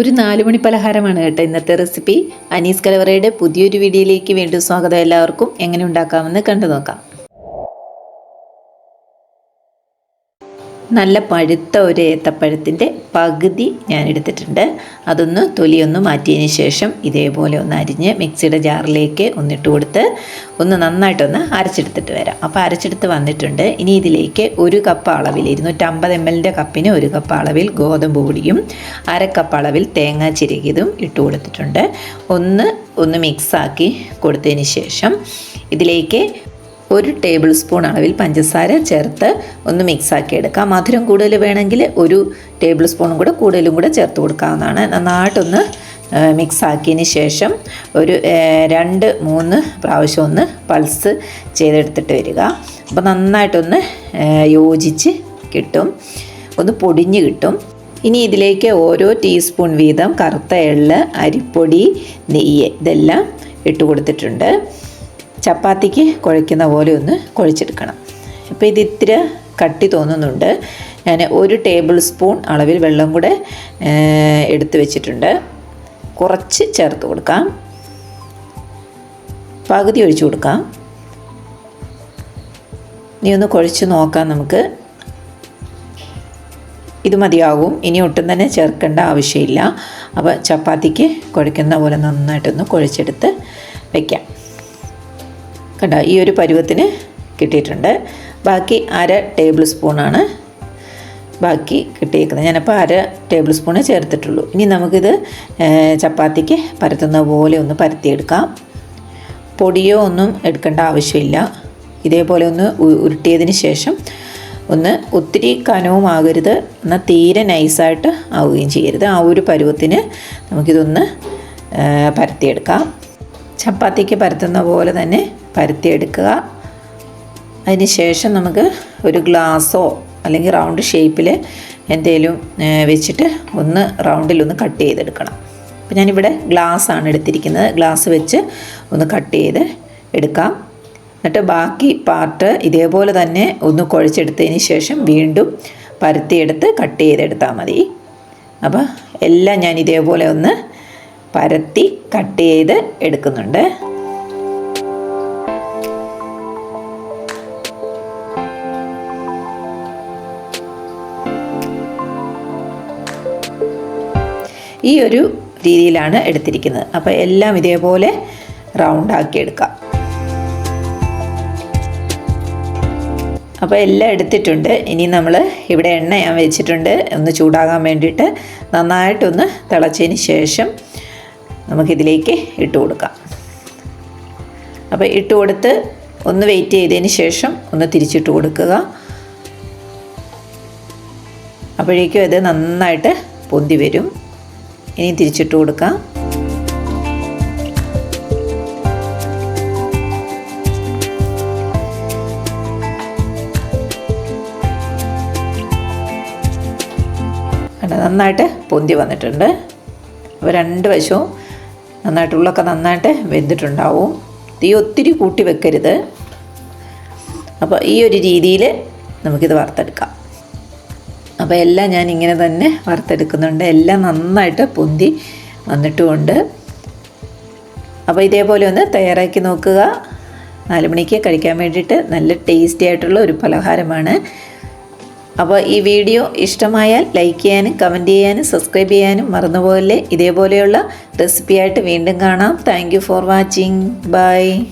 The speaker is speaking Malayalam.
ഒരു നാലുമണി പലഹാരമാണ് കേട്ടോ ഇന്നത്തെ റെസിപ്പി. അനീസ് കലവറയുടെ പുതിയൊരു വീഡിയോയിലേക്ക് വീണ്ടും സ്വാഗതം എല്ലാവർക്കും. എങ്ങനെ ഉണ്ടാക്കാമെന്ന് കണ്ടു നോക്കാം. നല്ല പഴുത്ത ഒരു ഏത്തപ്പഴത്തിന്റെ പകുതി ഞാൻ എടുത്തിട്ടുണ്ട്. അതൊന്ന് തൊലിയൊന്ന് മാറ്റിയതിന് ശേഷം ഇതേപോലെ ഒന്ന് അരിഞ്ഞ് മിക്സിയുടെ ജാറിലേക്ക് ഒന്നിട്ട് കൊടുത്ത് ഒന്ന് നന്നായിട്ടൊന്ന് അരച്ചെടുത്തിട്ട് വരാം. അപ്പോൾ അരച്ചെടുത്ത് വന്നിട്ടുണ്ട്. ഇനി ഇതിലേക്ക് ഒരു കപ്പ് അളവിൽ ഇരുന്നൂറ്റമ്പത് എം എല്ലിന്റെ കപ്പിന് ഒരു കപ്പ് അളവിൽ ഗോതമ്പ് പൊടിയും അരക്കപ്പ് കപ്പ് അളവിൽ തേങ്ങ ചിരകിയതും ഇട്ട് കൊടുത്തിട്ടുണ്ട്. ഒന്ന് ഒന്ന് മിക്സാക്കി കൊടുത്തതിന് ശേഷം ഇതിലേക്ക് ഒരു ടേബിൾ സ്പൂൺ അളവിൽ പഞ്ചസാര ചേർത്ത് ഒന്ന് മിക്സാക്കി എടുക്കാം. മധുരം കൂടുതൽ വേണമെങ്കിൽ ഒരു ടേബിൾ സ്പൂണും കൂടെ കൂടുതലും കൂടെ ചേർത്ത് കൊടുക്കാവുന്നതാണ്. നന്നായിട്ടൊന്ന് മിക്സാക്കിയതിന് ശേഷം ഒരു രണ്ട് മൂന്ന് പ്രാവശ്യം ഒന്ന് പൾസ് ചെയ്തെടുത്തിട്ട് വരിക. അപ്പോൾ നന്നായിട്ടൊന്ന് യോജിച്ച് കിട്ടും. ഒന്ന് പൊടിഞ്ഞ് കിട്ടും. ഇനി ഇതിലേക്ക് ഓരോ ടീസ്പൂൺ വീതം കറുത്ത എള്ള് അരിപ്പൊടി നെയ്യ് ഇതെല്ലാം ഇട്ട് കൊടുത്തിട്ടുണ്ട്. ചപ്പാത്തിക്ക് കുഴയ്ക്കുന്ന പോലെ ഒന്ന് കുഴച്ചെടുക്കണം. അപ്പോൾ ഇത് ഇത്തിരി കട്ടി തോന്നുന്നുണ്ട്. ഞാൻ ഒരു ടേബിൾ സ്പൂൺ അളവിൽ വെള്ളം കൂടെ എടുത്തു വെച്ചിട്ടുണ്ട്. കുറച്ച് ചേർത്ത് കൊടുക്കാം. പകുതി ഒഴിച്ചു കൊടുക്കാം. നീ ഒന്ന് കുഴച്ച് നോക്കാം നമുക്ക്. ഇത് മതിയാകും. ഇനി ഒട്ടും തന്നെ ചേർക്കേണ്ട ആവശ്യമില്ല. അപ്പോൾ ചപ്പാത്തിക്ക് കുഴയ്ക്കുന്ന പോലെ നന്നായിട്ടൊന്ന് കുഴച്ചെടുത്ത് വയ്ക്കാം കണ്ട ഈ ഒരു പരുവത്തിന് കിട്ടിയിട്ടുണ്ട്. ബാക്കി അര ടേബിൾ സ്പൂണാണ് ബാക്കി കിട്ടിയേക്കുന്നത്. ഞാനപ്പോൾ അര ടേബിൾ സ്പൂണ് ചേർത്തിട്ടുള്ളൂ. ഇനി നമുക്കിത് ചപ്പാത്തിക്ക് പരത്തുന്ന പോലെ ഒന്ന് പരത്തിയെടുക്കാം. പൊടിയോ ഒന്നും എടുക്കേണ്ട ആവശ്യമില്ല. ഇതേപോലെ ഒന്ന് ഉരുട്ടിയതിന് ശേഷം ഒന്ന് ഒത്തിരി കനവും ആകരുത്. എന്നാൽ തീരെ നൈസായിട്ട് ആവുകയും ചെയ്യരുത്. ആ ഒരു പരുവത്തിന് നമുക്കിതൊന്ന് പരത്തിയെടുക്കാം. ചപ്പാത്തിക്ക് പരത്തുന്ന പോലെ തന്നെ പരത്തിയെടുക്കുക. അതിന് ശേഷം നമുക്ക് ഒരു ഗ്ലാസ്സോ അല്ലെങ്കിൽ റൗണ്ട് ഷേപ്പിൽ എന്തെങ്കിലും വെച്ചിട്ട് ഒന്ന് റൗണ്ടിലൊന്ന് കട്ട് ചെയ്തെടുക്കണം. അപ്പോൾ ഞാനിവിടെ ആണ് എടുത്തിരിക്കുന്നത്. ഗ്ലാസ് വെച്ച് ഒന്ന് കട്ട് ചെയ്ത് എടുക്കാം. എന്നിട്ട് ബാക്കി പാർട്ട് ഇതേപോലെ തന്നെ ഒന്ന് കുഴച്ചെടുത്തതിന് ശേഷം വീണ്ടും പരത്തിയെടുത്ത് കട്ട് ചെയ്തെടുത്താൽ മതി. അപ്പോൾ എല്ലാം ഞാൻ ഇതേപോലെ ഒന്ന് പരത്തി കട്ട് ചെയ്ത് എടുക്കുന്നുണ്ട്. ഈ ഒരു രീതിയിലാണ് എടുത്തിരിക്കുന്നത്. അപ്പോൾ എല്ലാം ഇതേപോലെ റൗണ്ട് ആക്കി എടുക്കാം. അപ്പോൾ എല്ലാം എടുത്തിട്ടുണ്ട്. ഇനി നമ്മൾ ഇവിടെ എണ്ണ ഞാൻ വെച്ചിട്ടുണ്ട്. ഒന്ന് ചൂടാകാൻ വേണ്ടിയിട്ട് നന്നായിട്ടൊന്ന് തിളച്ചതിന് ശേഷം നമുക്കിതിലേക്ക് ഇട്ട് കൊടുക്കാം. അപ്പോൾ ഇട്ട് കൊടുത്ത് ഒന്ന് വെയിറ്റ് ചെയ്തതിന് ശേഷം ഒന്ന് തിരിച്ചിട്ട് കൊടുക്കുക. അപ്പോഴേക്കും അത് നന്നായിട്ട് പൊന്തി വരും. ഇനി തിരിച്ചിട്ട് കൊടുക്കാം. നന്നായിട്ട് പൊന്തി വന്നിട്ടുണ്ട്. അപ്പോൾ രണ്ട് വശവും നന്നായിട്ട് ഉള്ളൊക്കെ നന്നായിട്ട് വെന്തിട്ടുണ്ടാവും. തീ ഒത്തിരി കൂട്ടി വെക്കരുത്. അപ്പോൾ ഈ ഒരു രീതിയിൽ നമുക്കിത് വറുത്തെടുക്കാം. അപ്പോൾ എല്ലാം ഞാൻ ഇങ്ങനെ തന്നെ വറുത്തെടുക്കുന്നുണ്ട്. എല്ലാം നന്നായിട്ട് പൊന്തി വന്നിട്ടുമുണ്ട് അപ്പോൾ ഇതേപോലെ ഒന്ന് തയ്യാറാക്കി നോക്കുക. നാല് മണിക്ക് കഴിക്കാൻ വേണ്ടിയിട്ട് നല്ല ടേസ്റ്റി ആയിട്ടുള്ള ഒരു പലഹാരമാണ്. അപ്പോൾ ഈ വീഡിയോ ഇഷ്ടമായാൽ ലൈക്ക് ചെയ്യാനും കമന്റ് ചെയ്യാനും സബ്സ്ക്രൈബ് ചെയ്യാനും മറന്നുപോലെ ഇതേപോലെയുള്ള റെസിപ്പിയായിട്ട് വീണ്ടും കാണാം. Thank for watching. ബൈ.